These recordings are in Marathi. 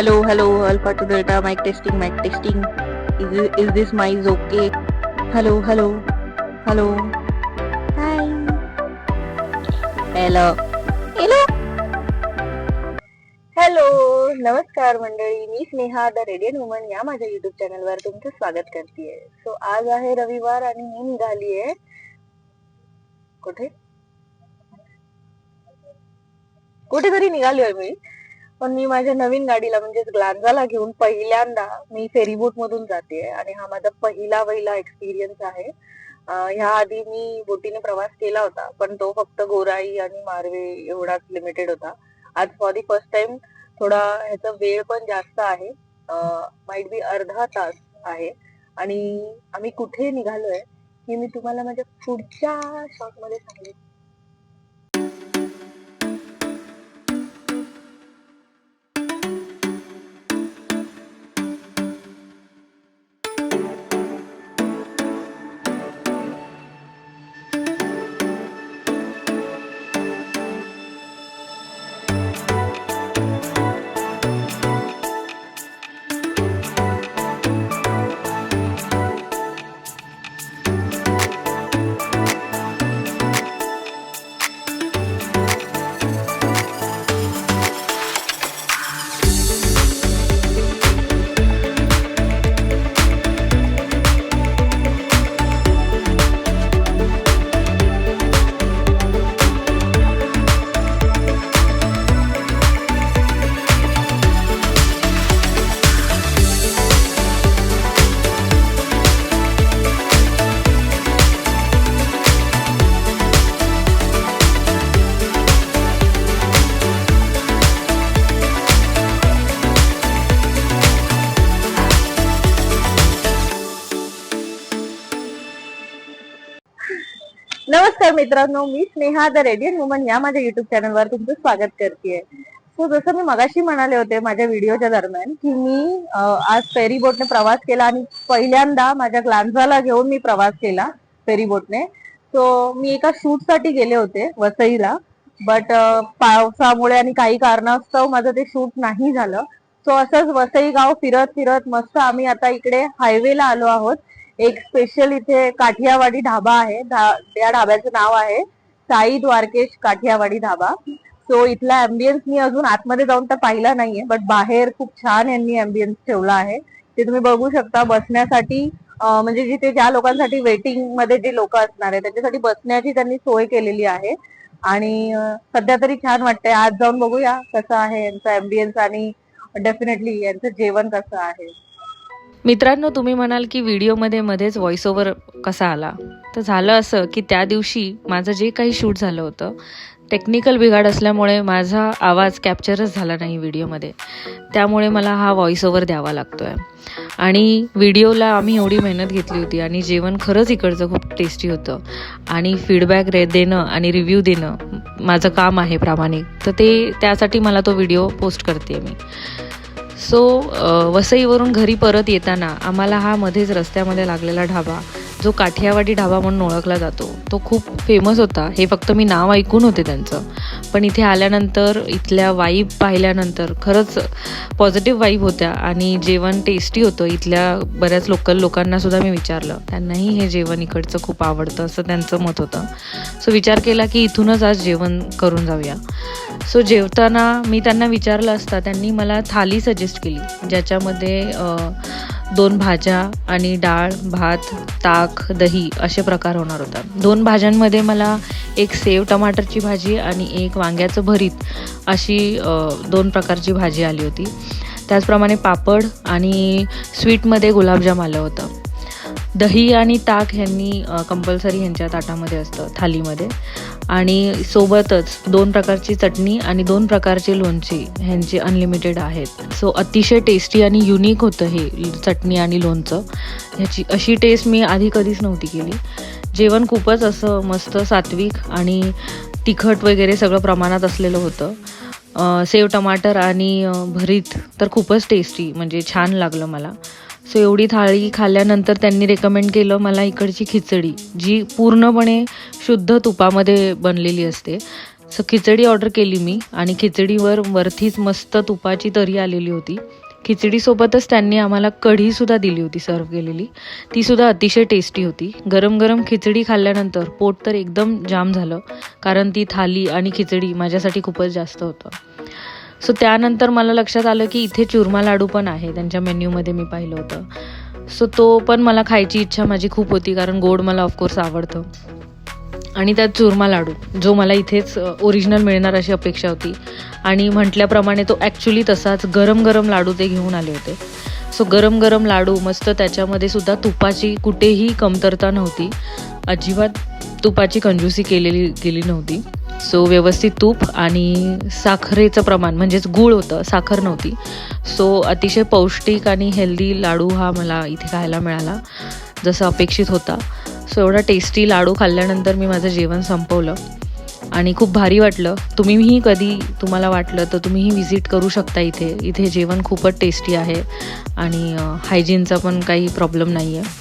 Hello hello alpha two delta mic testing mic testing is is this mic okay hello hello hello hi hello hello hello नमस्कार मंडळी मी स्नेहा द रेडियन वुमन या माझ्या YouTube चॅनल वर तुमचं स्वागत करते सो आज आहे रविवार आणि मी निघाली आहे कुठे? कुठेतरी निघाली आहे मी? पण मी माझ्या नवीन गाडीला म्हणजेच ग्लांजाला घेऊन पहिल्यांदा मी फेरीबोट मधून जाते आणि हा माझा पहिला पहिला एक्सपिरियन्स आहे. ह्या आधी मी बोटीने प्रवास केला होता पण तो फक्त गोराई आणि मारवे एवढाच लिमिटेड होता. आज फॉर दी फर्स्ट टाइम थोडा ह्याचा वेळ पण जास्त आहे. माइट बी अर्धा तास आहे. आणि आम्ही कुठे निघालोय हे मी तुम्हाला माझ्या पुढच्या शॉटमध्ये सांगेन. नमस्कार मित्रांनो मी स्नेहा द रेडियन वुमन या माझ्या युट्यूब चॅनलवर तुमचं स्वागत करते सो जसं मी मगाशी म्हणाले होते माझ्या व्हिडिओच्या दरम्यान की मी आज फेरी बोटने प्रवास केला आणि पहिल्यांदा माझ्या ग्लांजाला घेऊन मी प्रवास केला फेरी बोटने सो मी एका शूटसाठी गेले होते वसईला बट पावसामुळे आणि काही कारणास्तव माझं ते शूट नाही झालं. सो असंच वसई गाव फिरत फिरत मस्त आम्ही आता इकडे हायवेला आलो आहोत. एक स्पेशल इथे काठियावाडी ढाबा आहे. त्या ढाब्याचं नाव आहे. साई द्वारकेश काठियावाडी ढाबा. सो इथला अँबियन्स मी अजून आतमध्ये जाऊन तर पाहिला नाहीये बट बाहेर खूप छान यांनी अँबियन्स ठेवला आहे. ते तुम्ही बघू शकता बसण्यासाठी म्हणजे जिथे ज्या लोकांसाठी वेटिंगमध्ये जे लोक असणार आहे त्याच्यासाठी बसण्याची त्यांनी सोय केलेली आहे. आणि सध्या तरी छान वाटतंय. आज जाऊन बघूया कसं आहे यांचं अँबियन्स आणि डेफिनेटली यांचं जेवण कसं आहे. मित्रांनो तुम्ही म्हणाल की व्हिडिओमध्ये मध्येच व्हॉइस ओव्हर कसा आला? तर झालं असं की त्या दिवशी माझं जे काही शूट झालं होतं टेक्निकल बिघाड असल्यामुळे माझा आवाज कॅप्चरच झाला नाही व्हिडिओमध्ये. त्यामुळे मला हा व्हॉइस ओव्हर द्यावा लागतो आहे आणि व्हिडिओला आम्ही एवढी मेहनत घेतली होती आणि जेवण खरंच इकडचं खूप टेस्टी होतं. आणि फीडबॅक रे देणं आणि रिव्ह्यू देणं माझं काम आहे प्रामाणिक. तर ते त्यासाठी मला तो व्हिडिओ पोस्ट करते मी. सो वसईवरून घरी परत येताना आम्हाला हा मध्येच रस्त्यामध्ये लागलेला ढाबा जो काठियावाडी ढाबा म्हणून ओळखला जातो तो खूप फेमस होता. हे फक्त मी नाव ऐकून होते त्यांचं. पण इथे आल्यानंतर इथल्या वाईब पाहिल्यानंतर खरंच पॉझिटिव्ह वाईब होत्या आणि जेवण टेस्टी होतं. इथल्या बऱ्याच लोकल लोकांना सुद्धा मी विचारलं. त्यांनाही हे जेवण इकडचं खूप आवडतं असं त्यांचं मत होतं. सो विचार केला की इथूनच आज जेवण करून जाऊया. सो जेवताना मी त्यांना विचारलं असता त्यांनी मला थाली सजेस्ट केली ज्याच्यामध्ये दोन भाज्या आणि डाळ भात ताक दही असे प्रकार होणार होता दोन भाज्यांमध्ये मला एक सेव टमाटरची भाजी आणि एक वांग्याचं भरीत अशी दोन प्रकारची भाजी आली होती. त्याचप्रमाणे पापड आणि स्वीटमध्ये गुलाबजाम आलं होतं. दही आणि ताक ह्यांनी कंपल्सरी ह्यांच्या ताटामध्ये असतं थालीमध्ये. आणि सोबतच दोन प्रकारची चटणी आणि दोन प्रकारचे लोणची ह्यांचे अनलिमिटेड आहेत. सो अतिशय टेस्टी आणि युनिक होतं हे चटणी आणि लोणचं. ह्याची अशी टेस्ट मी आधी कधीच नव्हती केली. जेवण खूपच असं मस्त सात्विक आणि तिखट वगैरे सगळं प्रमाणात असलेलं होतं. सेव टमाटर आणि भरीत तर खूपच टेस्टी म्हणजे छान लागलं मला. सो एवढी थाळी खाल्ल्यानंतर त्यांनी रेकमेंड केलं मला इकडची खिचडी जी पूर्णपणे शुद्ध तुपामध्ये बनलेली असते. सो खिचडी ऑर्डर केली मी आणि खिचडीवर वरतीच मस्त तुपाची तरी आलेली होती. खिचडीसोबतच त्यांनी आम्हाला कढीसुद्धा दिली होती सर्व केलेली. तीसुद्धा अतिशय टेस्टी होती. गरम गरम खिचडी खाल्ल्यानंतर पोट तर एकदम जाम झालं कारण ती थाली आणि खिचडी माझ्यासाठी खूपच जास्त होतं. सो त्यानंतर मला लक्षात आलं की इथे चुरमा लाडू पण आहे. त्यांच्या मेन्यूमध्ये मी पाहिलं होतं. सो तो पण मला खायची इच्छा माझी खूप होती कारण गोड मला ऑफकोर्स आवडतं. आणि त्यात चुरमा लाडू जो मला इथेच ओरिजिनल मिळणार अशी अपेक्षा होती. आणि म्हटल्याप्रमाणे तो ॲक्च्युली तसाच गरम गरम लाडू ते घेऊन आले होते. सो गरम गरम लाडू मस्त त्याच्यामध्ये सुद्धा तुपाची कुठेही कमतरता नव्हती. अजिबात तुपाची कंजूसी केलेली गेली नव्हती. सो व्यवस्थित तूप आणि साखरेचं प्रमाण म्हणजेच गूळ होतं साखर नव्हती. सो अतिशय पौष्टिक आणि हेल्दी लाडू हा मला इथे खायला मिळाला जसं अपेक्षित होता. सो एवढा टेस्टी लाडू खाल्ल्यानंतर मी माझं जेवण संपवलं. आणि खूप भारी वाटलं. तुम्हीही कधी तुम्हाला वाटलं तर तुम्हीही व्हिजिट करू शकता इथे. इथे जेवण खूपच टेस्टी आहे आणि हायजीनचा पण काही प्रॉब्लेम नाही आहे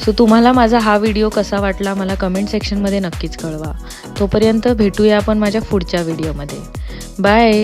सो तुम्हाला माझा हा व्हिडिओ कसा वाटला मला कमेंट सेक्शनमध्ये नक्कीच कळवा. तोपर्यंत भेटूया आपण माझ्या पुढच्या व्हिडिओमध्ये बाय